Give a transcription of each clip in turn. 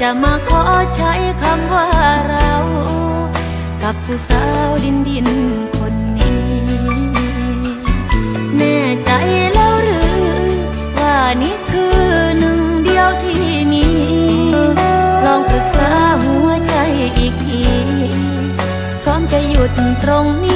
จะมาขอใช้คำว่าเรา กับผู้สาวดินดินคนนี้ แน่ใจแล้วหรือ ว่านี่คือหนึ่งเดียวที่มี ลองปรึกษาหัวใจอีกที พร้อมจะหยุดตรงนี้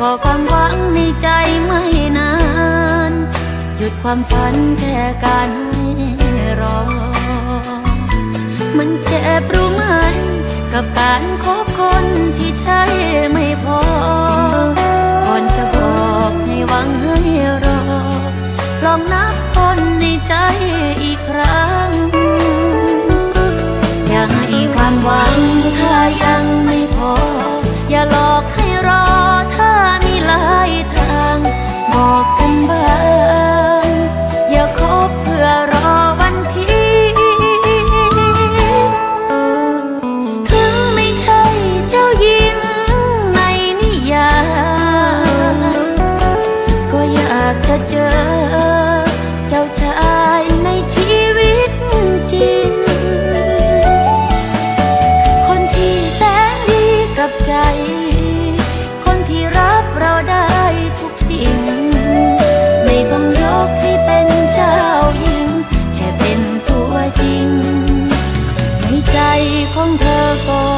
ก็ความหวังในใจไม่นาน หยุดความฝันแค่การให้รอ มันเจ็บรู้ไหม กับการคบคนที่ใช่ไม่พอก่อนจะบอกให้หวังให้รอ ลองนับคนในใจอีกครั้ง อย่าให้ความหวังถ้ายั ของ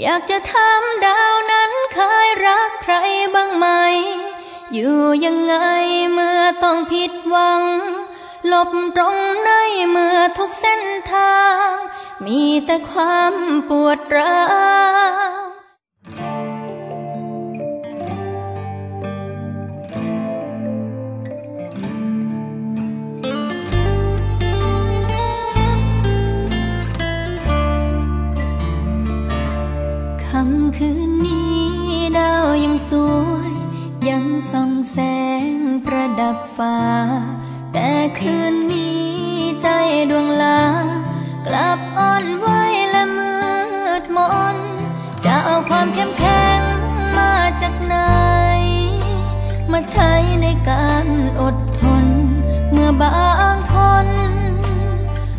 อยากจะถามดาวนั้นเคยรักใครบ้างไหม อยู่ยังไงเมื่อต้องผิดหวัง หลบตรงไหนเมื่อทุกเส้นทาง มีแต่ความปวดร้าว ค่ำคืนนี้ดาวยังสวย ยังส่องแสงประดับฟ้า แต่คืนนี้ใจดวงลา กลับอ่อนไหวและมืดมน จะเอาความเข้มแข็งมาจากไหน มาใช้ในการอดทน เมื่อบางคน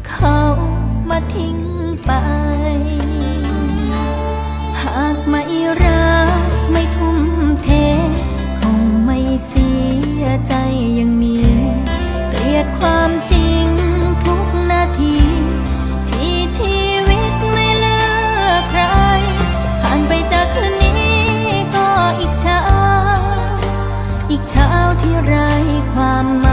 เขามาทิ้ง ที่ไรความหมาย